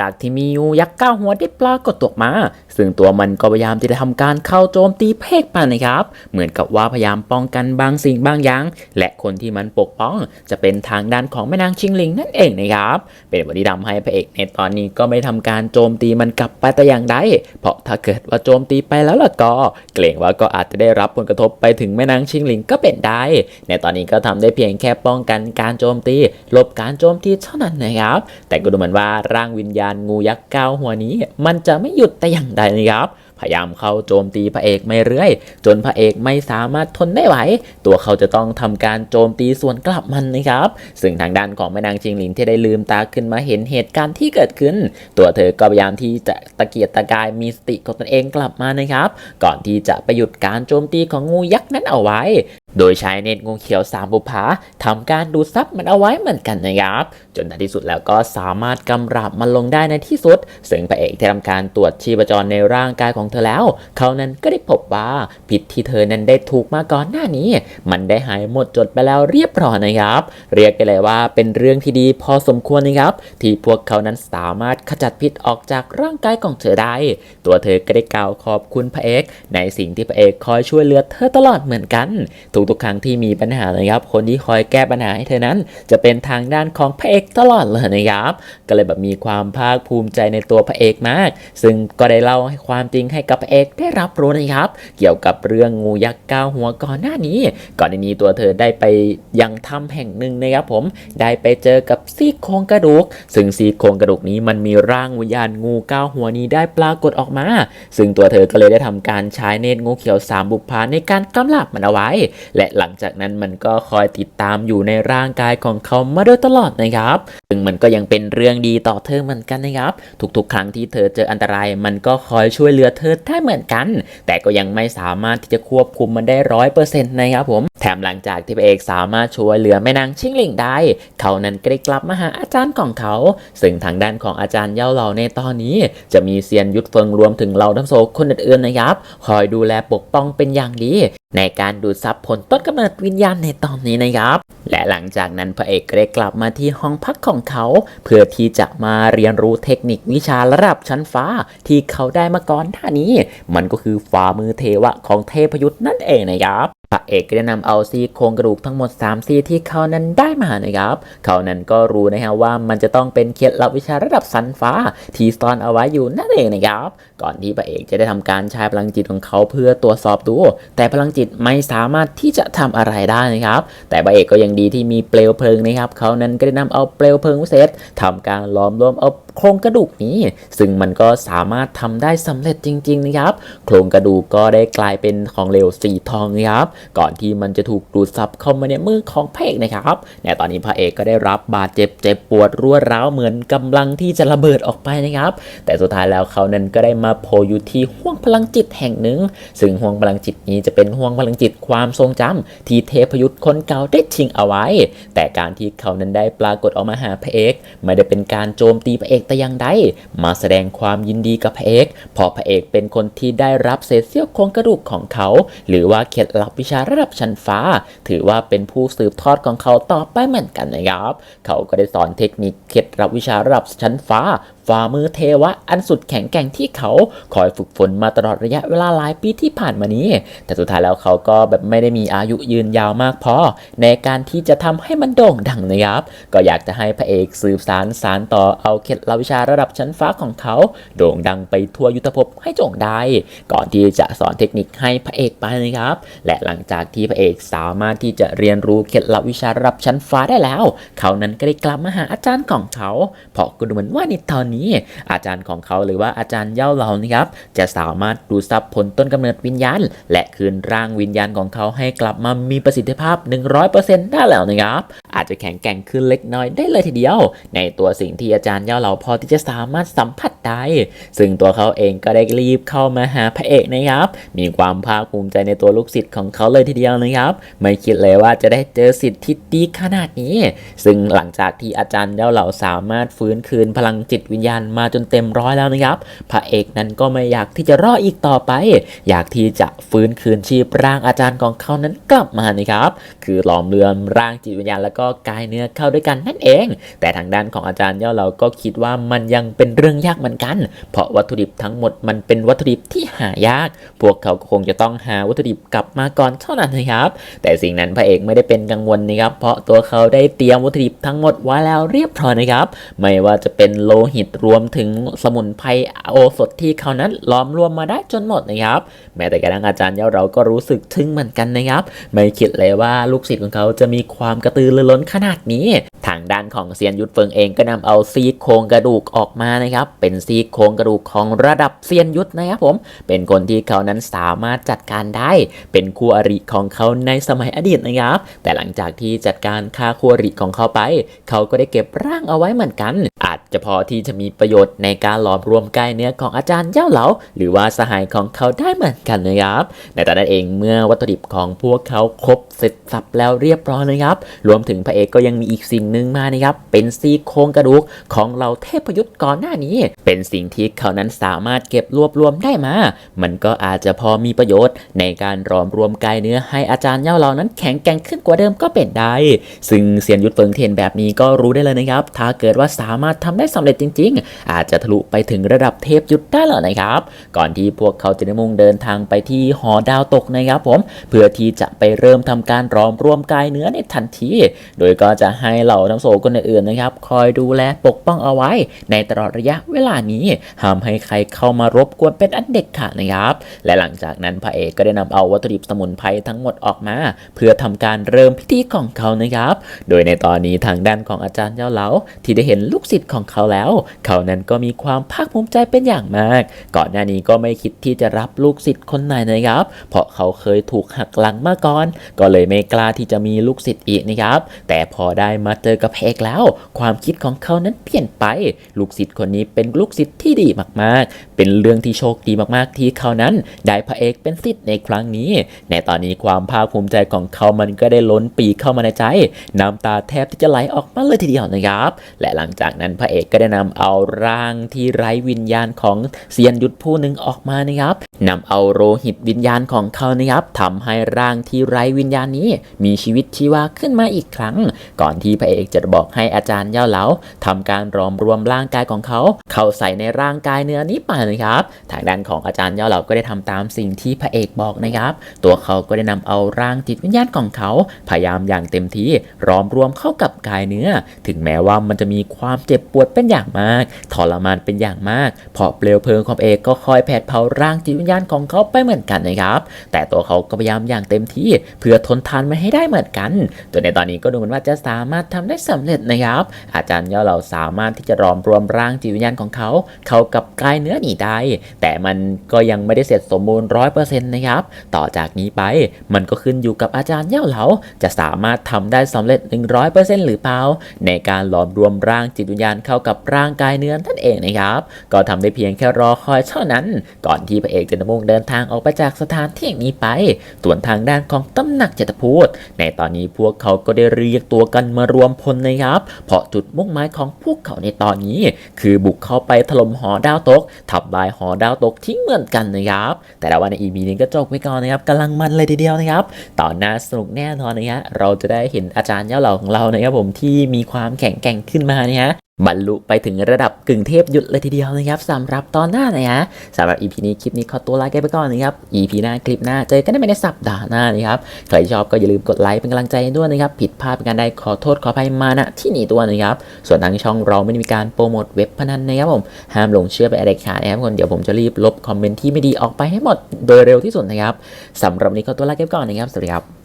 จากที่มีงูยักษ์ก้าหัวได้ปรากฏตัวมา ซึ่งตัวมันก็พยายามที่จะทำการเข้าโจมตีเพกไปนะครับ เหมือนกับว่าพยายามป้องกันบางสิ่งบางอย่าง และคนที่มันปกป้อง จะเป็นทางด้านของแม่นางชิงหลิงนั่นเองนะครับ เป็นบทที่ทำให้พระเอกในตอนนี้ก็ไม่ทำการโจมตีมันกลับไปแต่อย่างใด เพราะถ้าเกิดว่าโจมตีไปแล้วล่ะก็ เกรงว่าก็อาจจะได้รับผลกระทบไปถึงแม่นางชิงหลิงก็เป็นได้ ในตอนนี้ก็ทำได้เพียงแค่ป้องกันการโจมตีหลบการโจมตีเท่านั้นนะครับ แต่ก็ดูเหมือนว่าร่างวิญญาณงูยักษ์เก้าหัวนี้ มันจะไม่หยุดแต่อย่างใดนะครับ พยายามเข้าโจมตีพระเอกไม่เรื่อย จนพระเอกไม่สามารถทนได้ไหว ตัวเขาจะต้องทำการโจมตีส่วนกลับมันนะครับ ซึ่งทางด้านของแม่นางจิงหลิงที่ได้ลืมตาขึ้นมาเห็นเหตุการณ์ที่เกิดขึ้น ตัวเธอก็พยายามที่จะตะเกียกตะกายมีสติของตนเองกลับมานะครับ ก่อนที่จะไปหยุดการโจมตีของงูยักษ์นั้นเอาไว้ โดยใช้เน็ตงูเขียวสามบุพาทำการดูดซับมันเอาไว้เหมือนกันนะครับ จนในที่สุดแล้วก็สามารถกำราบมันลงได้ในที่สุด ซึ่งพระเอกได้ทำการตรวจชีพจรในร่างกายของเธอแล้ว เขานั้นก็ได้พบว่าพิษที่เธอนั้นได้ถูกมาก่อนหน้านี้ มันได้หายหมดจดไปแล้วเรียบร้อยนะครับ เรียกได้เลยว่าเป็นเรื่องที่ดีพอสมควรนะครับ ที่พวกเขานั้นสามารถขจัดพิษออกจากร่างกายของเธอได้ ตัวเธอก็ได้กล่าวขอบคุณพระเอกในสิ่งที่พระเอกคอยช่วยเหลือเธอตลอดเหมือนกันทุกๆครั้งที่มีปัญหานะครับ คนที่คอยแก้ปัญหาให้เธอนั้น จะเป็นทางด้านของพระเอกตลอดเลยนะครับ ก็เลยแบบมีความภาคภูมิใจในตัวพระเอกมาก ซึ่งก็ได้เล่าให้ความจริงให้กับพระเอกได้รับรู้นะครับ เกี่ยวกับเรื่องงูยักษ์ก้าหัวก่อนหน้านี้ ก่อนหน้านี้ตัวเธอได้ไปยังถ้ำแห่งหนึ่งนะครับผม ได้ไปเจอกับซี่โครงกระดูก ซึ่งซี่โครงกระดูกนี้มันมีร่างวิญญาณงูก้าหัวนี้ได้ปรากฏออกมา ซึ่งตัวเธอก็เลยได้ทำการใช้เนตรงูเขียวสามบุพพาในการกำลับมันเอาไว้และหลังจากนั้นมันก็คอยติดตามอยู่ในร่างกายของเขามาโดยตลอดนะครับ ซึ่งมันก็ยังเป็นเรื่องดีต่อเธอเหมือนกันนะครับ ทุกๆ ครั้งที่เธอเจออันตราย มันก็คอยช่วยเหลือเธอได้เหมือนกัน แต่ก็ยังไม่สามารถที่จะควบคุมมันได้ร้อยเปอร์เซ็นต์นะครับผม แถมหลังจากที่พระเอกสามารถช่วยเหลือแม่นางชิงหลิงได้ เขานั้นก็ได้กลับมาหาอาจารย์ของเขา ซึ่งทางด้านของอาจารย์เย่าเหล่าในตอนนี้ จะมีเซียนยุทธเฟิงรวมถึงเหล่าทั้งโซคนอื่นๆนะครับ คอยดูแลปกป้องเป็นอย่างดี ในการดูดซับผลต้นกำเนิดวิญญาณในตอนนี้นะครับ และหลังจากนั้นพระเอกก็ได้กลับมาที่ห้องพักของเขา เพื่อที่จะมาเรียนรู้เทคนิควิชาระดับชั้นฟ้าที่เขาได้มาก่อนหน้านี้ มันก็คือฝ่ามือเทวะของเทพยุทธ์นั่นเองนะครับพระเอกก็ได้นำเอาซี่โครงกระดูกทั้งหมด3ซี่ที่เขานั้นได้มานะครับ เขานั้นก็รู้นะฮะว่ามันจะต้องเป็นเคล็ดลับวิชาระดับสันฟ้า ที่ซ่อนเอาไว้อยู่นั่นเองนะครับ ก่อนที่พระเอกจะได้ทำการใช้พลังจิตของเขาเพื่อตรวจสอบดู แต่พลังจิตไม่สามารถที่จะทำอะไรได้นะครับ แต่พระเอกก็ยังดีที่มีเปลวเพลิงนะครับเขานั้นก็ได้นำเอาเปลวเพลิงวิเศษทำการล้อมรวมเอาโครงกระดูกนี้ ซึ่งมันก็สามารถทำได้สำเร็จจริงๆนะครับ โครงกระดูกก็ได้กลายเป็นของเหลวสีทองนะครับ ก่อนที่มันจะถูกดูดซับเข้ามาในมือของพระเอกนะครับในตอนนี้พระเอกก็ได้รับบาดเจ็บเจ็บปวดรั่วร้าวเหมือนกำลังที่จะระเบิดออกไปนะครับ แต่สุดท้ายแล้วเขานั้นก็ได้มาโผล่อยู่ที่ห้วงพลังจิตแห่งหนึ่ง ซึ่งห้วงพลังจิตนี้จะเป็นห้วงพลังจิตความทรงจำที่เทพยุทธ์คนเก่าได้ทิ้งเอาไว้ แต่การที่เขานั้นได้ปรากฏออกมาหาพระเอกไม่ได้เป็นการโจมตีพระเอกแต่อย่างใดมาแสดงความยินดีกับพระเอกเพราะพระเอกเป็นคนที่ได้รับเศษเสี้ยวโครงกระดูกของเขา หรือว่าเคล็ดลับวิชาระดับชั้นฟ้า ถือว่าเป็นผู้สืบทอดของเขาต่อไปเหมือนกันนะครับ เขาก็ได้สอนเทคนิคเคล็ดลับวิชาระดับชั้นฟ้าฝ่ามือเทวะอันสุดแข็งแกร่งที่เขาคอยฝึกฝนมาตลอดระยะเวลาหลายปีที่ผ่านมานี้ แต่สุดท้ายแล้วเขาก็แบบไม่ได้มีอายุยืนยาวมากพอ ในการที่จะทำให้มันโด่งดังนะครับ ก็อยากจะให้พระเอกสืบสารสารต่อเอาเคล็ดลับวิชาระดับชั้นฟ้าของเขา โด่งดังไปทั่วยุทธภพให้โจ่งได้ก่อนที่จะสอนเทคนิคให้พระเอกไปนะครับ และหลังจากที่พระเอกสามารถที่จะเรียนรู้เคล็ดลับวิชาระดับชั้นฟ้าได้แล้ว เขานั้นก็ได้กลับมาหาอาจารย์ของเขาเพราะก็ดูเหมือนว่าในตอนนี้ อาจารย์ของเขาหรือว่าอาจารย์เย่าเหล่านะครับจะสามารถดูซับผลต้นกำเนิดวิญญาณ และคืนร่างวิญญาณของเขาให้กลับมามีประสิทธิภาพ 100%ได้แล้วนะครับอาจจะแข็งแกร่งขึ้นเล็กน้อยได้เลยทีเดียว ในตัวสิ่งที่อาจารย์เย่าเหล่าพอที่จะสามารถสัมผัสได้ซึ่งตัวเขาเองก็ได้รีบเข้ามาหาพระเอกนะครับ มีความภาคภูมิใจในตัวลูกศิษย์ของเขาเลยทีเดียวนะครับ ไม่คิดเลยว่าจะได้เจอศิษย์ที่ดีขนาดนี้ ซึ่งหลังจากที่อาจารย์เย่าเหล่าสามารถฟื้นคืนพลังจิตวิญญาณมาจนเต็มร้อยแล้วนะครับ พระเอกนั้นก็ไม่อยากที่จะรออีกต่อไป อยากที่จะฟื้นคืนชีพร่างอาจารย์ของเขานั้นกลับมานะครับ คือหลอมรวมร่างจิตวิญญาณแล้วก็กายเนื้อเข้าด้วยกันนั่นเอง แต่ทางด้านของอาจารย์เย่าเราก็คิดว่ามันยังเป็นเรื่องยากเหมือนกัน เพราะวัตถุดิบทั้งหมดมันเป็นวัตถุดิบที่หายาก พวกเขาคงจะต้องหาวัตถุดิบกลับมาก่อนเท่านั้นนะครับ แต่สิ่งนั้นพระเอกไม่ได้เป็นกังวลนะครับ เพราะตัวเขาได้เตรียมวัตถุดิบทั้งหมดไว้แล้วเรียบร้อยนะครับ ไม่ว่าจะเป็นโลหิตรวมถึงสมุนไพรโอสถที่เขานั้นล้อมรวมมาได้จนหมดนะครับ แม้แต่กระทั่งอาจารย์เยาเราก็รู้สึกทึ่งเหมือนกันนะครับ ไม่คิดเลยว่าลูกศิษย์ของเขาจะมีความกระตือรือร้นขนาดนี้ ทางด้านของเซียนยุทธเฟิงเองก็นำเอาซีโครงกระดูกออกมานะครับ เป็นซีโครงกระดูกของระดับเซียนยุทธนะครับผม เป็นคนที่เขานั้นสามารถจัดการได้ เป็นคู่อริของเขาในสมัยอดีตนะครับ แต่หลังจากที่จัดการฆ่าคู่อริของเขาไป เขาก็ได้เก็บร่างเอาไว้เหมือนกัน จะพอที่จะมีประโยชน์ในการหลอมรวมกายเนื้อของอาจารย์เจ้าเหลาหรือว่าสหายของเขาได้เหมือนกันนะครับในตอนนั้นเองเมื่อวัตถุดิบของพวกเขาครบเสร็จสับแล้วเรียบร้อยนะครับ รวมถึงพระเอกก็ยังมีอีกสิ่งหนึ่งมานะครับ เป็นซี่โครงกระดูกของเราเทพยุทธ์ก่อนหน้านี้ เป็นสิ่งที่เขานั้นสามารถเก็บรวบรวมได้มา มันก็อาจจะพอมีประโยชน์ ในการรวมรวมกายเนื้อให้อาจารย์เย่าเรานั้นแข็งแกร่งขึ้นกว่าเดิมก็เป็นได้ ซึ่งเซียนยุทธเฟิงเทนแบบนี้ก็รู้ได้เลยนะครับ ถ้าเกิดว่าสามารถทำได้สำเร็จจริง ๆ อาจจะทะลุไปถึงระดับเทพยุทธได้แล้วนะครับ ก่อนที่พวกเขาจะได้มุ่งเดินทางไปที่หอดาวตกนะครับผมเพื่อที่จะไปเริ่มทำการรอมรวมกายเนื้อในทันที โดยก็จะให้เหล่าทั้งโสคนอื่นนะครับ คอยดูแลปกป้องเอาไว้ ในตลอดระยะเวลานี้ห้ามให้ใครเข้ามารบกวนเป็นอันเด็ดขาดนะครับ และหลังจากนั้นพระเอกก็ได้นำเอาวัตถุดิบสมุนไพรทั้งหมดออกมา เพื่อทำการเริ่มพิธีของเขานะครับ โดยในตอนนี้ทางด้านของอาจารย์เจ้าเหลาที่ได้เห็นลูกศิษย์ของเขาแล้ว เขานั้นก็มีความภาคภูมิใจเป็นอย่างมาก ก่อนหน้านี้ก็ไม่คิดที่จะรับลูกศิษย์คนไหนนะครับ เพราะเขาเคยถูกหักหลังมาก่อน ก็เลยไม่กล้าที่จะมีลูกศิษย์อีกนะครับ แต่พอได้มาเจอกับพระเอกแล้ว ความคิดของเขานั้นเปลี่ยนไป ลูกศิษย์คนนี้เป็นลูกศิษย์ที่ดีมากๆ เป็นเรื่องที่โชคดีมากๆ ที่เขานั้นได้พระเอกเป็นศิษย์ในครั้งนี้ ในตอนนี้ความภาคภูมิใจของเขามันก็ได้ล้นปีเข้ามาในใจ น้ำตาแทบที่จะไหลออกมาเลยทีเดียวนะครับ และหลังจากนั้นพระเอกก็ได้นำเอาร่างที่ไร้วิญญาณของเซียนยุทธผู้หนึ่งออกมานะครับนำเอาโลหิตวิญญาณของเขานะครับทำให้ร่างที่ไร้วิญญาณนี้ มีชีวิตชีวาขึ้นมาอีกครั้ง ก่อนที่พระเอกจะบอกให้อาจารย์เย่าเหลาทำการรอมรวมร่างกายของเขา เข้าใส่ในร่างกายเนื้อนี้ไปนะครับทางด้านของอาจารย์เย่าเหลาก็ได้ทำตามสิ่งที่พระเอกบอกนะครับ ตัวเขาก็ได้นำเอาร่างจิตวิญญาณของเขา พยายามอย่างเต็มที่รอมรวมเข้ากับกายเนื้อ ถึงแม้ว่ามันจะมีความเจ็บปวดเป็นอย่างมาก ทรมานเป็นอย่างมาก เพราะเปลวเพลิงของเอกก็คอยแผดเผาร่างจิตวิญญาณของเขาไปเหมือนกันนะครับ แต่ตัวเขาก็พยายามอย่างเต็มที่ เพื่อทนทานมันให้ได้เหมือนกันจนในตอนนี้ก็ดูเหมือนว่าจะสามารถทำได้สำเร็จนะครับ อาจารย์ย่อเราสามารถที่จะรอมรวมร่างจิตวิญญาณของเขา เขากับกายเนื้อหนีได้แต่มันก็ยังไม่ได้เสร็จสมบูรณ์ร้อยเปอร์เซ็นต์นะครับ ต่อจากนี้ไปมันก็ขึ้นอยู่กับอาจารย์เย่าเหลาจะสามารถทำได้สำเร็จ 100%หรือเปล่าในการหลอมรวมร่างจิตวิญญาณเข้ากับร่างกายเนื้อนั่นเองนะครับ ก็ทำได้เพียงแค่รอคอยเท่านั้น ก่อนที่พระเอกจะมุ่งเดินทางออกไปจากสถานที่นี้ไป ส่วนทางด้านของตำหนักเจตพูด ในตอนนี้พวกเขาก็ได้เรียกตัวกันมารวมพลนะครับ เพราะจุดมุ่งหมายของพวกเขาในตอนนี้ คือบุกเข้าไปถล่มหอดาวตกทำลายหอดาวตกทิ้งเหมือนกันนะครับ แต่ละวันใน EP นี้ก็จบไปก่อนนะครับกำลังมันเลยทีเดียวนะครับตอนหน้าสนุกแน่นอนนะฮะเราจะได้เห็นอาจารย์เย่าเหล่าของเรานะครับผมที่มีความแข็งแกร่งขึ้นมาเนี่ยฮะ บรรลุไปถึงระดับกึ่งเทพยุทธเลยทีเดียวนะครับสำหรับตอนหน้านะฮะสำหรับ EP นี้คลิปนี้ขอตัวลาไปก่อนนะครับ EP หน้าคลิปหน้าเจอกันได้ในสัปดาห์หน้านะครับใครชอบก็อย่าลืมกดไลค์เป็นกำลังใจด้วยนะครับผิดพลาดเป็นการใดขอโทษขออภัยมาณที่หนีตัวนะครับส่วนทางช่องเราไม่ได้มีการโปรโมทเว็บพนันนะครับผมห้ามหลงเชื่อไปอะไรขาดนะครับคนเดี๋ยวผมจะรีบลบคอมเมนต์ที่ไม่ดีออกไปให้หมดโดยเร็วที่สุดนะครับสำหรับนี้ขอตัวลาไปก่อนนะครับสวัสดีครับ